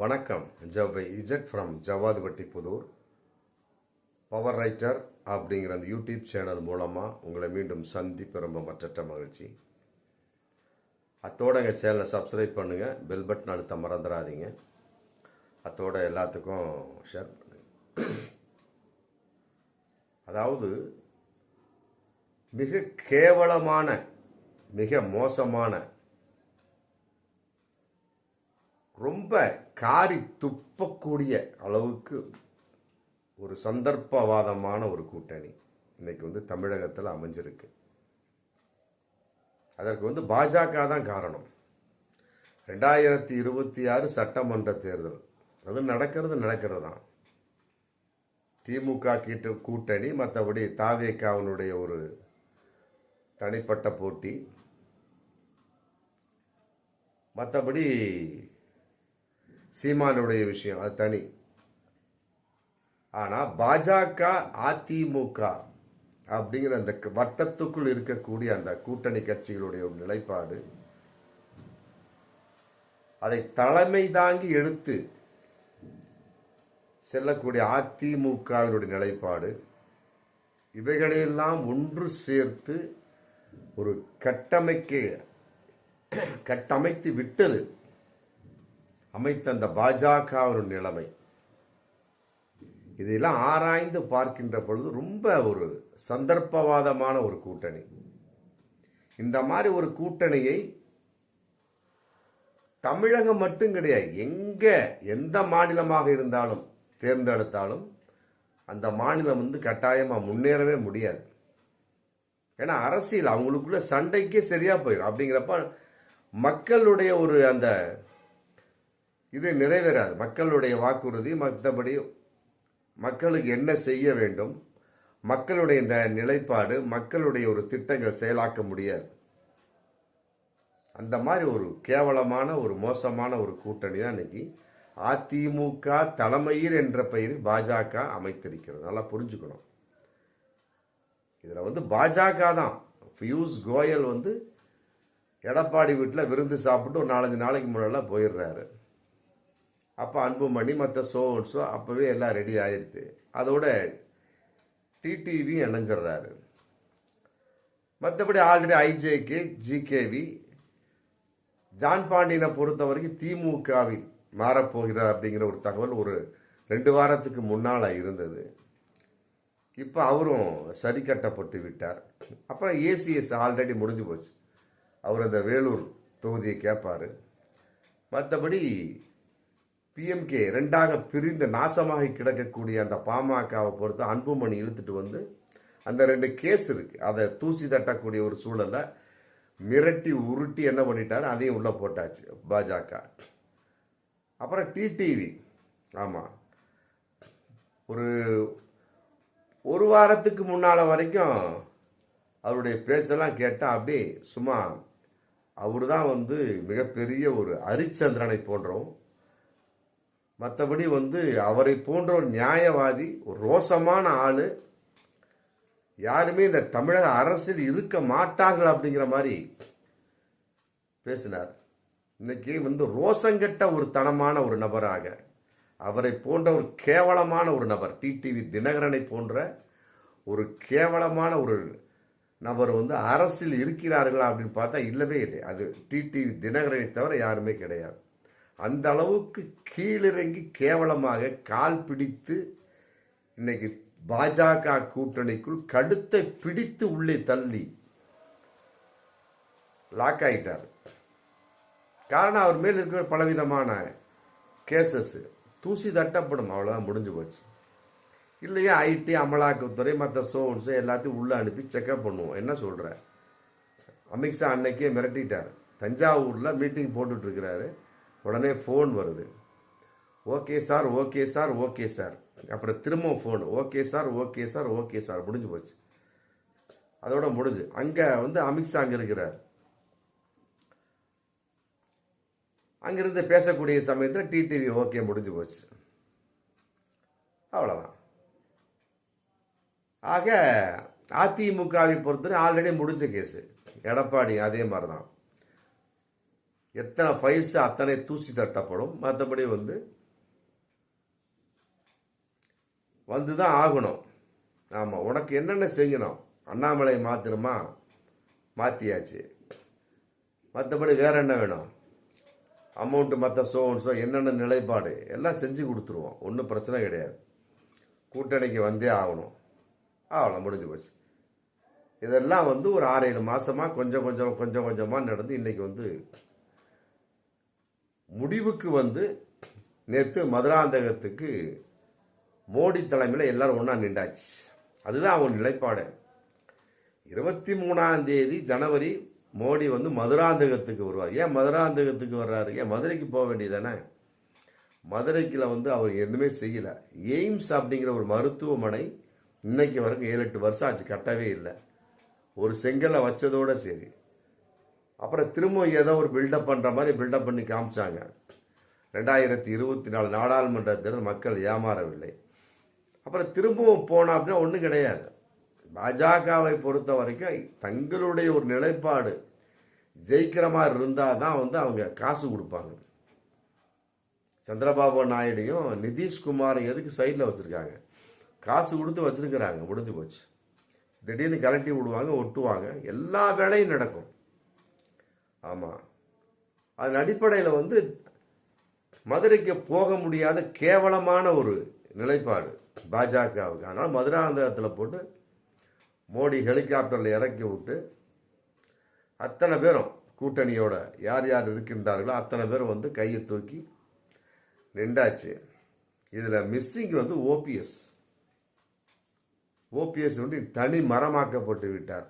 வணக்கம். ஜவை Z from Javvadhupatti Puthur. Power writer அப்படிங்கிற அந்த யூடியூப் சேனல் மூலமாக உங்களை மீண்டும் சந்திப்பு ரொம்ப மற்றற்ற மகிழ்ச்சி. அத்தோட எங்கள் சேனலை சப்ஸ்கிரைப் பண்ணுங்கள் பெல் பட்டன் அழுத்த மறந்துடாதீங்க. அத்தோட எல்லாத்துக்கும் ஷேர் பண்ணுங்கள் அதாவது மிக கேவலமான மிக மோசமான ரொம்ப காரி துப்பக்கூடிய அளவுக்கு ஒரு சந்தர்ப்பவாதமான ஒரு கூட்டணி இன்னைக்கு வந்து தமிழகத்தில் அமைஞ்சிருக்கு. அதற்கு வந்து பாஜக தான் காரணம். ரெண்டாயிரத்தி இருபத்தி ஆறு சட்டமன்ற தேர்தல். அது நடக்கிறது நடக்கிறது தான். திமுக கீட்டு கூட்டணி மற்றபடி தாவேக்காவினுடைய ஒரு தனிப்பட்ட போட்டி. மற்றபடி சீமானுடைய விஷயம் அது தனி. ஆனால் பாஜக அதிமுக அப்படிங்கிற அந்த வட்டத்துக்குள் இருக்கக்கூடிய அந்த கூட்டணி கட்சிகளுடைய ஒரு நிலைப்பாடு அதை தலைமை தாங்கி எடுத்து செல்லக்கூடிய அதிமுகவினுடைய நிலைப்பாடு இவைகளையெல்லாம் ஒன்று சேர்த்து ஒரு கட்டமைக்க கட்டமைத்து விட்டது. அமைத்த அந்த பாஜகவின் நிலைமை. இதெல்லாம் ஆராய்ந்து பார்க்கின்ற பொழுது ரொம்ப ஒரு சந்தர்ப்பவாதமான ஒரு கூட்டணி. இந்த மாதிரி ஒரு கூட்டணியை தமிழகம் மட்டும் கிடையாது எங்க எந்த மாநிலமாக இருந்தாலும் தேர்ந்தெடுத்தாலும் அந்த மாநிலம் வந்து கட்டாயமாக முன்னேறவே முடியாது. ஏன்னா அரசியல் அவங்களுக்குள்ள சண்டைக்கே சரியா போயிடும். அப்படிங்கிறப்ப மக்களுடைய ஒரு அந்த இது நிறைவேறாது. மக்களுடைய வாக்குறுதி மற்றபடி மக்களுக்கு என்ன செய்ய வேண்டும் மக்களுடைய இந்த நிலைப்பாடு மக்களுடைய ஒரு திட்டங்கள் செயலாக்க முடியாது. அந்த மாதிரி ஒரு கேவலமான ஒரு மோசமான ஒரு கூட்டணி தான் இன்னைக்கு அதிமுக தலைமையில் என்ற பெயரில் பாஜக அமைத்திருக்கிறது. நல்லா புரிஞ்சுக்கணும். இதில் வந்து பாஜக தான். பியூஷ் கோயல் வந்து எடப்பாடி வீட்டில் விருந்து சாப்பிட்டு ஒரு நாலஞ்சு நாளைக்கு முன்னாடிலாம் போயிடுறாரு. அப்போ அன்புமணி மற்ற ஷோன்ஸோ அப்போவே எல்லாம் ரெடி ஆயிடுது அதோட டிடிவி இணைஞ்சிடுறாரு. மற்றபடி ஆல்ரெடி ஐஜேகே ஜிகேவி ஜான் பாண்டியனை பொறுத்த வரைக்கும் திமுகவில் மாறப்போகிறார் அப்படிங்கிற ஒரு தகவல் ஒரு ரெண்டு வாரத்துக்கு முன்னால் இருந்தது. இப்போ அவரும் சரி கட்டப்பட்டு விட்டார். அப்புறம் ஏசிஎஸ் ஆல்ரெடி முடிஞ்சு போச்சு. அவர் அந்த வேலூர் தொகுதியை கேட்பார் மற்றபடி பிஎம்கே ரெண்டாக பிரிந்து நாசமாகி கிடக்கக்கூடிய அந்த பாமகவை பொறுத்து அன்புமணி இழுத்துட்டு வந்து அந்த ரெண்டு கேஸ் இருக்கு. அதை தூசி தட்டக்கூடிய ஒரு சூழலை மிரட்டி உருட்டி என்ன பண்ணிட்டாரு? அதையும் உள்ள போட்டாச்சு பாஜக. அப்புறம் டிடிவி ஆமாம் ஒரு ஒரு வாரத்துக்கு முன்னால் வரைக்கும் அவருடைய பேச்செல்லாம் கேட்டால் அப்படியே சும்மா அவர் தான் வந்து மிகப்பெரிய ஒரு ஹரிச்சந்திரனை போன்றோம் மற்றபடி வந்து அவரை போன்ற ஒரு நியாயவாதி ஒரு ரோசமான ஆள் யாருமே இந்த தமிழக அரசில் இருக்க மாட்டார்கள் அப்படிங்கிற மாதிரி பேசினார். இன்னைக்கு வந்து ரோசங்கெட்ட ஒரு தனமான ஒரு நபராக அவரை போன்ற ஒரு கேவலமான ஒரு நபர் டிடிவி தினகரனை போன்ற ஒரு கேவலமான ஒரு நபர் வந்து அரசில் இருக்கிறார்களா அப்படின்னு பார்த்தா இல்லவே இல்லை. அது டிடிவி தினகரனை தவிர யாருமே கிடையாது. அந்த அளவுக்கு கீழிறங்கி கேவலமாக கால் பிடித்து இன்னைக்கு பாஜக கூட்டணிக்குள் கடுத்தை பிடித்து உள்ளே தள்ளி லாக் ஆகிட்டார் காரணம் அவர் மேல் இருக்கிற பலவிதமான கேசஸ் தூசி தட்டப்படும். அவ்வளோதான் முடிஞ்சு போச்சு. இல்லையா ஐடி அமலாக்கத்துறை மற்ற சோர்ஸு எல்லாத்தையும் உள்ளே அனுப்பி செக்அப் பண்ணுவோம். என்ன சொல்கிற அமித்ஷா அன்னைக்கே மிரட்டிட்டார். தஞ்சாவூரில் மீட்டிங் போட்டுட்ருக்கிறாரு உடனே ஃபோன் வருது. Okay sir okay sir okay sir அப்புறம் திரும்ப phone okay sir okay sir okay sir முடிஞ்சு போச்சு. அதோட முடிஞ்சு. அங்கே வந்து அமித்ஷா அங்கே இருக்கிறார். அங்கிருந்து பேசக்கூடிய சமயத்தில் டிடிவி ஓகே முடிஞ்சு போச்சு. அவ்வளோதான் ஆக அதிமுகவை பொறுத்தவரை ஆல்ரெடி முடிஞ்ச கேஸு எடப்பாடி அதே மாதிரி தான் எத்தனை ஃபைல்ஸ் அத்தனை தூசி தட்டப்படும்? மற்றபடி வந்து வந்து தான் ஆகணும். ஆமாம் உனக்கு என்னென்ன செய்யணும்? அண்ணாமலை மாற்றணுமா மாற்றியாச்சு மற்றபடி வேற என்ன வேணும்? அமௌண்ட்டு மற்ற சோ சோ என்னென்ன நிலைப்பாடு? எல்லாம் செஞ்சு கொடுத்துருவோம். ஒன்றும் பிரச்சனை கிடையாது. கூட்டணிக்கு வந்தே ஆகணும். ஆகலாம் முடிஞ்சு போச்சு. இதெல்லாம் வந்து ஒரு ஆறு ஏழு மாதமாக கொஞ்சம் கொஞ்சம் கொஞ்சம் கொஞ்சமாக நடந்து இன்றைக்கி வந்து முடிவுக்கு வந்து நேற்று மதுராந்தகத்துக்கு மோடி தலைமையில் எல்லாரும் ஒன்றா நின்றாச்சு. அதுதான் அவன் நிலைப்பாடு. இருபத்தி மூணாம் தேதி ஜனவரி மோடி வந்து மதுராந்தகத்துக்கு வருவார். ஏன் மதுராந்தகத்துக்கு வர்றாரு? ஏன் மதுரைக்கு போக வேண்டியதானே மதுரைக்கில் வந்து அவர் எதுவுமே செய்யலை. எய்ம்ஸ் அப்படிங்கிற ஒரு மருத்துவமனை இன்னைக்கு வரைக்கும் ஏழு எட்டு வருஷம் ஆச்சு கட்டவே இல்லை. ஒரு செங்கலை வச்சதோட சரி. அப்புறம் திரும்ப ஏதோ ஒரு பில்டப் பண்ணுற மாதிரி பில்டப் பண்ணி காமிச்சாங்க. ரெண்டாயிரத்தி இருபத்தி நாலு நாடாளுமன்ற தேர்தல் மக்கள் ஏமாறவில்லை. அப்புறம் திரும்பவும் போனோம் அப்படின்னா ஒன்றும் கிடையாது. பாஜகவை பொறுத்த வரைக்கும் தங்களுடைய ஒரு நிலைப்பாடு ஜெயிக்கிற மாதிரி இருந்தால் தான் வந்து அவங்க காசு கொடுப்பாங்க. சந்திரபாபு நாயுடையும் நிதிஷ்குமாரும் எதுக்கு சைடில் வச்சுருக்காங்க? காசு கொடுத்து வச்சிருக்கிறாங்க முடிஞ்சு போச்சு. திடீர்னு கலட்டி விடுவாங்க ஒட்டுவாங்க. எல்லா வேலையும் நடக்கும். ஆமாம் அதன் அடிப்படையில் வந்து மதுரைக்கு போக முடியாத கேவலமான ஒரு நிலைப்பாடு பாஜகவுக்கு. அதனால் மதுராந்தகத்தில் போட்டு மோடி ஹெலிகாப்டரில் இறக்கி விட்டு அத்தனை பேரும் கூட்டணியோட யார் யார் இருக்கின்றார்களோ அத்தனை பேரும் வந்து கையை தூக்கி நின்றாச்சு. இதில் மிஸ்ஸிங் வந்து ஓபிஎஸ் ஓபிஎஸ் வந்து தனி மரமாக்கப்பட்டு விட்டார்.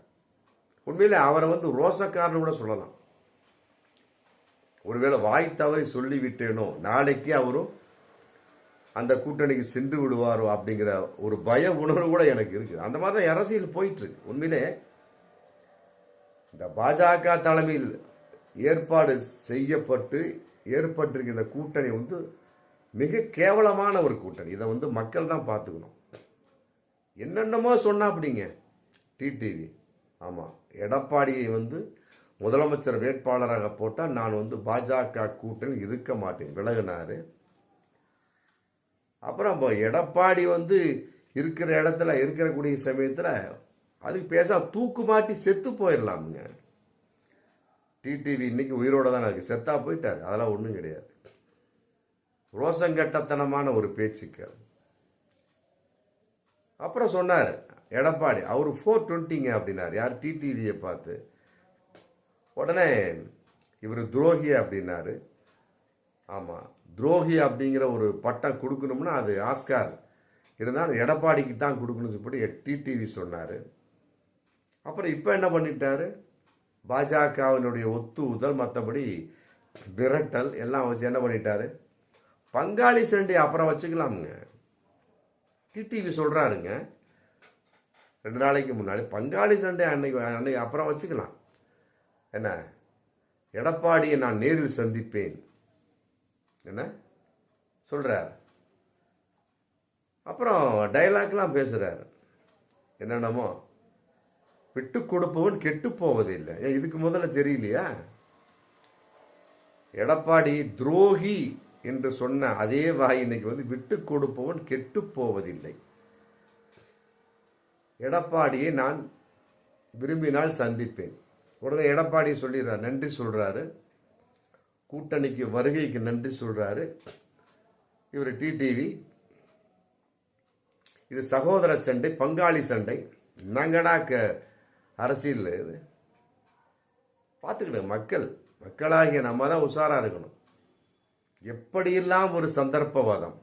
உண்மையிலே அவரை வந்து ரோசக்காரன்னு கூட சொல்லலாம். ஒருவேளை வாய் தவறி சொல்லிவிட்டேனோ நாளைக்கு அவரும் அந்த கூட்டணிக்கு சென்று விடுவாரோ அப்படிங்கிற ஒரு பய உணர்வு கூட எனக்கு இருக்குது. அந்த மாதிரி தான் அரசியல் போயிட்டுருக்கு. உண்மையிலே இந்த பாஜக தலைமையில் ஏற்பாடு செய்யப்பட்டு ஏற்பட்டிருக்கிற இந்த கூட்டணி வந்து மிக கேவலமான ஒரு கூட்டணி. இதை வந்து மக்கள் தான் பார்த்துக்கணும். என்னென்னமோ சொன்னா அப்படிங்க டிடிவி ஆமாம் எடப்பாடியை வந்து முதலமைச்சர் வேட்பாளராக போட்டால் நான் வந்து பாஜக கூட்டணி இருக்க மாட்டேன் விலகினார். அப்புறம் இப்போ எடப்பாடி வந்து இருக்கிற இடத்துல இருக்கக்கூடிய சமயத்தில் அதுக்கு பேச தூக்கு மாட்டி செத்து போயிடலாமுங்க. டிடிவி இன்னைக்கு உயிரோட தான் இருக்கு செத்தா போயிட்டார் அதெல்லாம் ஒன்றும் கிடையாது. ரோசங்கட்டத்தனமான ஒரு பேச்சுக்கு. அப்புறம் சொன்னார் எடப்பாடி அவர் ஃபோர் டுவெண்ட்டிங்க அப்படின்னார் யார் டிடிவியை பார்த்து. உடனே இவர் துரோகி அப்படின்னாரு. ஆமாம் துரோகி அப்படிங்கிற ஒரு பட்டம் கொடுக்கணும்னா அது ஆஸ்கார். இருந்தாலும் எடப்பாடிக்கு தான் கொடுக்கணும் சொல்லி டிடிவி சொன்னார். அப்புறம் இப்போ என்ன பண்ணிட்டாரு? பாஜகவினுடைய ஒத்துவுதல் மற்றபடி விரட்டல் எல்லாம் வச்சு என்ன பண்ணிட்டாரு? பங்காளி சண்டை அப்புறம் வச்சுக்கலாமுங்க. டிடிவி சொல்கிறாருங்க ரெண்டு நாளைக்கு முன்னாடி பங்காளி சண்டை அன்னைக்கு அன்னைக்கு அப்புறம் வச்சுக்கலாம். என்ன? எடப்பாடியை நான் நேரில் சந்திப்பேன். என்ன? சொல்கிறார் அப்புறம் டைலாக்லாம் பேசுகிறார் என்னென்னமோ? விட்டு கொடுப்பவன் கெட்டு போவதில்லை. ஏன் இதுக்கு முதல்ல தெரியலையா? எடப்பாடி துரோகி என்று சொன்ன அதே வாய் இன்னைக்கு வந்து விட்டு கொடுப்பவன் கெட்டு போவதில்லை. எடப்பாடியை நான் விரும்பினால் சந்திப்பேன். உடனே எடப்பாடி சொல்லிடுறார் நன்றி சொல்கிறாரு கூட்டணிக்கு வருகைக்கு நன்றி சொல்கிறாரு இவர் டிடிவி. இது சகோதர சண்டை பங்காளி சண்டை. நங்கடா க அரசியல் இது. பார்த்துக்கிட்டு மக்கள் மக்களாகிய நம்ம தான் உஷாராக இருக்கணும். எப்படியெல்லாம் ஒரு சந்தர்ப்பவாதம்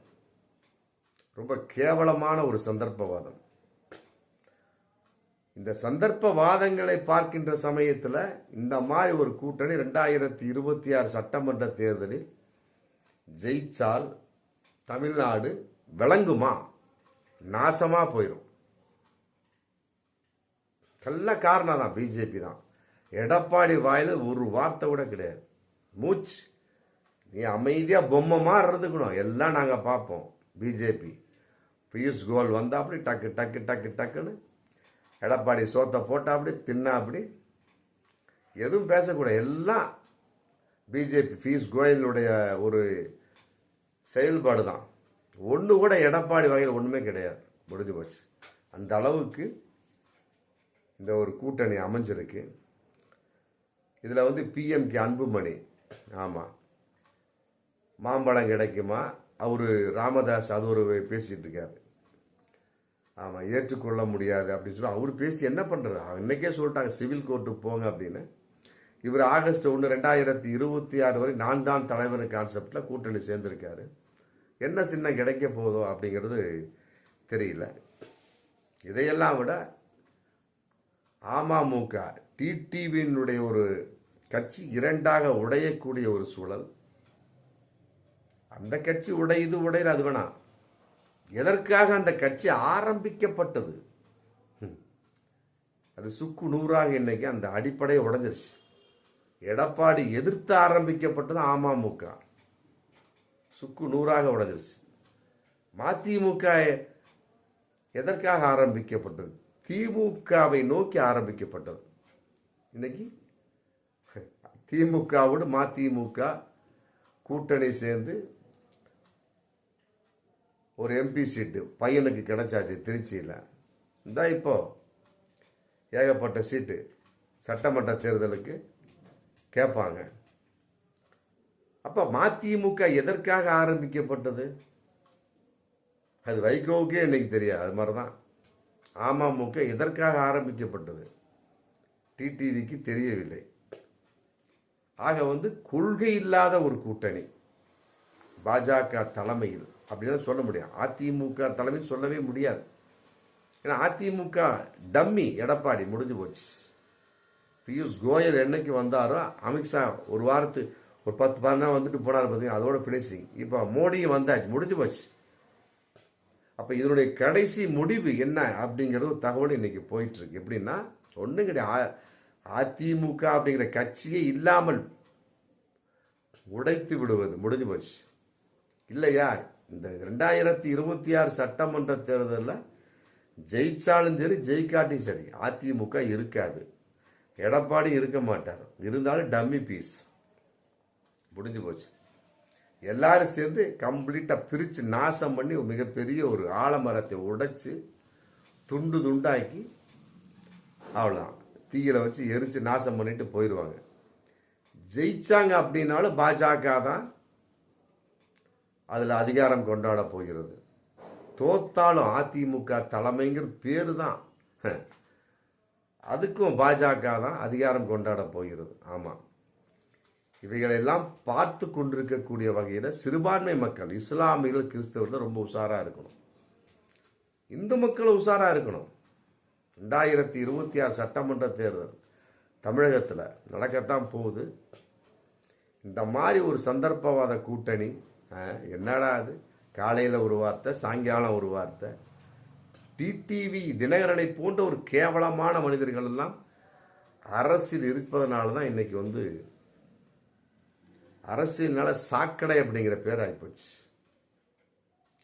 ரொம்ப கேவலமான ஒரு சந்தர்ப்பவாதம். இந்த சந்தர்ப்பவாதங்களை பார்க்கின்ற சமயத்தில் இந்த மாதிரி ஒரு கூட்டணி ரெண்டாயிரத்தி இருபத்தி ஆறு சட்டமன்ற தேர்தலில் ஜெயிச்சால் தமிழ்நாடு விளங்குமா? நாசமா போயிடும் நல்ல காரணம் தான் பிஜேபி தான். எடப்பாடி வாயில் ஒரு வார்த்தை கூட கிடையாது. மூச்சு. நீ அமைதியாக பொம்மை மாதிரி இருந்துக்கணும் எல்லாம் நாங்கள் பார்ப்போம். பிஜேபி பியூஷ் கோல் வந்தால் அப்படி டக்கு டக்கு டக்கு டக்குன்னு எடப்பாடி சோத்தை போட்டாப்படி தின்னாப்படி எதுவும் பேசக்கூடாது. எல்லாம் பிஜேபி பீஸ் கோயலுடைய ஒரு செயல்பாடு தான் ஒன்று கூட எடப்பாடி வகையில் ஒன்றுமே கிடையாது. முடிஞ்சு போச்சு. அந்த அளவுக்கு இந்த ஒரு கூட்டணி அமைஞ்சிருக்கு. இதில் வந்து பிஎம்கே அன்புமணி. ஆமாம் மாம்பழம் கிடைக்குமா? அவர் ராமதாஸ் அது ஒரு பேசிகிட்டு இருக்காரு. ஆமாம் ஏற்றுக்கொள்ள முடியாது அப்படின்னு சொல்லி அவர் பேசி என்ன பண்ணுறது இன்றைக்கே சொல்லிட்டாங்க சிவில் கோர்ட்டுக்கு போங்க அப்படின்னு. இவர் ஆகஸ்ட் ஒன்று ரெண்டாயிரத்தி இருபத்தி ஆறு வரை நான் தான் தலைவர் கான்செப்டில் கூட்டணி சேர்ந்திருக்காரு. என்ன சின்னம் கிடைக்க போதோ அப்படிங்கிறது தெரியல. இதையெல்லாம் விட அமமுக டிடிவியினுடைய ஒரு கட்சி இரண்டாக உடையக்கூடிய ஒரு சூழல். அந்த கட்சி உடையுது உடையல அது வேணாம். எதற்காக அந்த கட்சி ஆரம்பிக்கப்பட்டது? அது சுக்கு நூறாக இன்னைக்கு அந்த அடிப்படையை உடஞ்சிருச்சு. எடப்பாடி எதிர்த்து ஆரம்பிக்கப்பட்டது அமமுக. சுக்கு நூறாக உடஞ்சிருச்சு. மதிமுக எதற்காக ஆரம்பிக்கப்பட்டது? திமுகவை நோக்கி ஆரம்பிக்கப்பட்டது. இன்னைக்கு திமுகவோடு மதிமுக கூட்டணி சேர்ந்து ஒரு எம்பி சீட்டு பையனுக்கு கிடைச்சாச்சு திருச்சியில். இந்த இப்போது ஏகப்பட்ட சீட்டு சட்டமன்ற தேர்தலுக்கு கேட்பாங்க அப்போ மதிமுக எதற்காக ஆரம்பிக்கப்பட்டது? அது வைகோவுக்கே எனக்கு தெரியாது அது மாதிரி தான் அமமுக எதற்காக ஆரம்பிக்கப்பட்டது? டிடிவிக்கு தெரியவில்லை. ஆக வந்து கொள்கை இல்லாத ஒரு கூட்டணி பாஜக தலைமையில். அப்படின்னு சொல்ல முடியும். அதிமுக தலைமை சொல்லவே முடியாது. ஏன்னா அதிமுக டம்மி எடப்பாடி முடிஞ்சு போச்சு. பியூஷ் கோயல் என்னைக்கு வந்தாரோ அமித்ஷா ஒரு வாரத்து ஒரு பத்து பதினாறு வந்துட்டு போனார் பார்த்தீங்கன்னா அதோட ஃபினிஷிங் இப்போ மோடியும் வந்தாச்சு முடிஞ்சு போச்சு. அப்போ இதனுடைய கடைசி முடிவு என்ன அப்படிங்கிறது ஒரு தகவல் இன்னைக்கு போயிட்டு இருக்கு எப்படின்னா ஒன்றும் கிடையாது. அதிமுக அப்படிங்கிற கட்சியே இல்லாமல் உடைத்து விடுவது. முடிஞ்சு போச்சு. இல்லையா? இந்த ரெண்டாயிரத்தி இருபத்தி ஆறு சட்டமன்ற தேர்தலில் ஜெயிச்சாலும் சரி ஜெயிக்காட்டியும் சரி அதிமுக இருக்காது. எடப்பாடி இருக்க மாட்டார். இருந்தாலும் டம்மி பீஸ். முடிஞ்சு போச்சு. எல்லாரும் சேர்ந்து கம்ப்ளீட்டாக பிரித்து நாசம் பண்ணி மிகப்பெரிய ஒரு ஆலமரத்தை உடைச்சி துண்டு துண்டாக்கி அவ்வளோதான் தீயில வச்சு எரிச்சு நாசம் பண்ணிட்டு போயிடுவாங்க ஜெயிச்சாங்க அப்படின்னாலும் பாஜக தான் அதில் அதிகாரம் கொண்டாட போகிறது. தோத்தாலும் அதிமுக தலைமைங்கிற பேர் தான் அதுக்கும் பாஜக தான் அதிகாரம் கொண்டாட போகிறது. ஆமாம் இவைகளெல்லாம் பார்த்து கொண்டிருக்கக்கூடிய வகையில் சிறுபான்மை மக்கள் இஸ்லாமியர்கள் கிறிஸ்தவர்கள் ரொம்ப உஷாராக இருக்கணும். இந்து மக்கள் உஷாராக இருக்கணும். ரெண்டாயிரத்தி இருபத்தி ஆறு சட்டமன்ற தேர்தல் தமிழகத்தில் நடக்கத்தான் போகுது. இந்த மாதிரி ஒரு சந்தர்ப்பவாத கூட்டணி என்னடா அது? காலையில் ஒரு வார்த்தை சாயங்காலம் ஒரு வார்த்தை. டிடிவி தினகரனை போன்ற ஒரு கேவலமான மனிதர்கள் எல்லாம் அரசில் இருப்பதனால தான் இன்றைக்கி வந்து அரசியல்னால சாக்கடை அப்படிங்கிற பேர் ஆகிப்போச்சு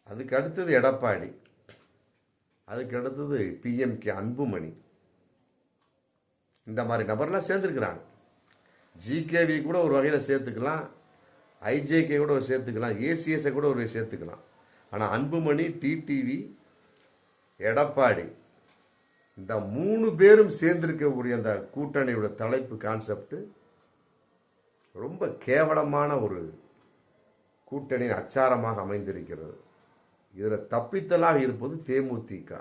அதுக்கு அடுத்தது எடப்பாடி. அதுக்கு அடுத்தது பிஎம்கே அன்புமணி. இந்த மாதிரி நபர்லாம் சேர்ந்துருக்குறாங்க. ஜிகேவி கூட ஒரு வகையில் சேர்த்துக்கலாம். ஐஜேகே கூட ஒரு சேர்த்துக்கலாம் ஏசிஎஸை கூட ஒரு சேர்த்துக்கலாம். ஆனால் அன்புமணி டிடிவி எடப்பாடி இந்த மூணு பேரும் சேர்ந்திருக்கக்கூடிய அந்த கூட்டணியோட தலைப்பு கான்செப்ட் ரொம்ப கேவலமான ஒரு கூட்டணி அச்சாரமாக அமைந்திருக்கிறது. இதில் தப்பித்தலாக இருப்பது தேமுதிக.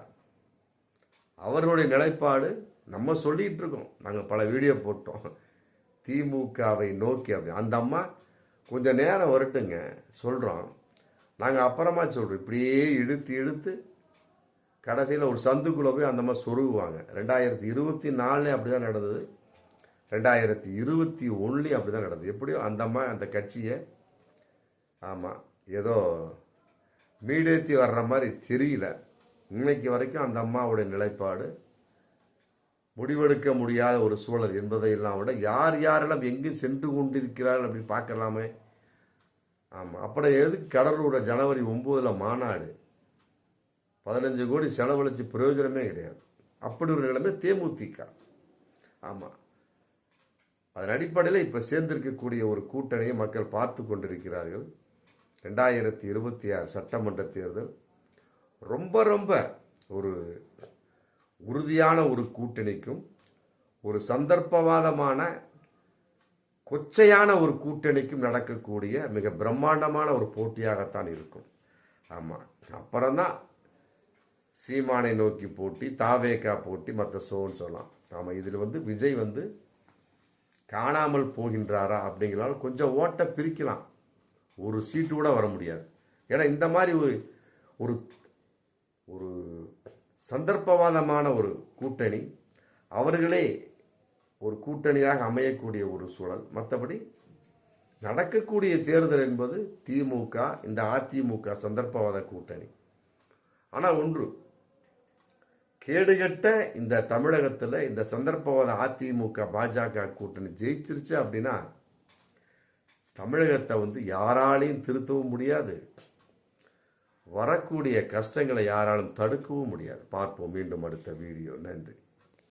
அவர்களுடைய நிலைப்பாடு நம்ம சொல்லிகிட்டு இருக்கோம். நாங்கள் பல வீடியோ போட்டோம். திமுகவை நோக்கி அப்படி. அந்த அம்மா கொஞ்சம் நேரம் வரட்டுங்க. சொல்கிறோம் நாங்கள் அப்புறமா சொல்கிறோம் இப்படியே இழுத்து இழுத்து கடைசியில் ஒரு சந்துக்குள்ளே போய் அந்த மாதிரி சொருகுவாங்க. ரெண்டாயிரத்தி இருபத்தி நாலுலேயும் அப்படி தான் நடந்தது. ரெண்டாயிரத்தி இருபத்தி ஒன்றுலேயும் அப்படி தான் நடந்தது. எப்படியோ அந்த அம்மா அந்த கட்சியை ஆமாம் ஏதோ மீடேத்தி வர்ற மாதிரி தெரியல. இன்னைக்கு வரைக்கும் அந்த அம்மாவுடைய நிலைப்பாடு முடிவெடுக்க முடியாத ஒரு சூழல் என்பதையெல்லாம் விட யார் யாரெல்லாம் எங்கு சென்று கொண்டிருக்கிறார்கள் அப்படின்னு பார்க்கலாமே? ஆமாம் அப்புறம் எதுக்கு கடலூர் ஜனவரி ஒம்போதில் மாநாடு. பதினஞ்சு கோடி செலவழித்து பிரயோஜனமே கிடையாது. அப்படி ஒரு நிலைமை தேமுதிக. ஆமாம் அதன் அடிப்படையில் இப்போ சேர்ந்திருக்கக்கூடிய ஒரு கூட்டணியை மக்கள் பார்த்து கொண்டிருக்கிறார்கள். ரெண்டாயிரத்தி இருபத்தி ஆறு சட்டமன்ற தேர்தல். ரொம்ப ரொம்ப ஒரு உறுதியான ஒரு கூட்டணிக்கும் ஒரு சந்தர்ப்பவாதமான கொச்சையான ஒரு கூட்டணிக்கும் நடக்கக்கூடிய மிக பிரம்மாண்டமான ஒரு போட்டியாகத்தான் இருக்கும். ஆமாம் அப்புறம்தான் சீமானை நோக்கி போட்டி தாவேக்கா போட்டி மற்ற சோன்னு சொல்லலாம். ஆமாம் இதில் வந்து விஜய் வந்து காணாமல் போகின்றாரா அப்படிங்கிறனால கொஞ்சம் ஓட்டை பிரிக்கலாம். ஒரு சீட்டு கூட வர முடியாது. ஏன்னா இந்த மாதிரி ஒரு ஒரு ஒரு சந்தர்ப்பவாதமான ஒரு கூட்டணி அவர்களே ஒரு கூட்டணியாக அமையக்கூடிய ஒரு சூழல். மற்றபடி நடக்கக்கூடிய தேர்தல் என்பது திமுக இந்த அதிமுக சந்தர்ப்பவாத கூட்டணி. ஆனால் ஒன்று கேடுகட்ட இந்த தமிழகத்தில் இந்த சந்தர்ப்பவாத அதிமுக பாஜக கூட்டணி ஜெயிச்சிருச்சு அப்படின்னா தமிழகத்தை வந்து யாராலையும் திருத்தவும் முடியாது. வரக்கூடிய கஷ்டங்களை யாராலும் தடுக்கவும் முடியாது. பார்ப்போம். மீண்டும் அடுத்த வீடியோ நன்றி.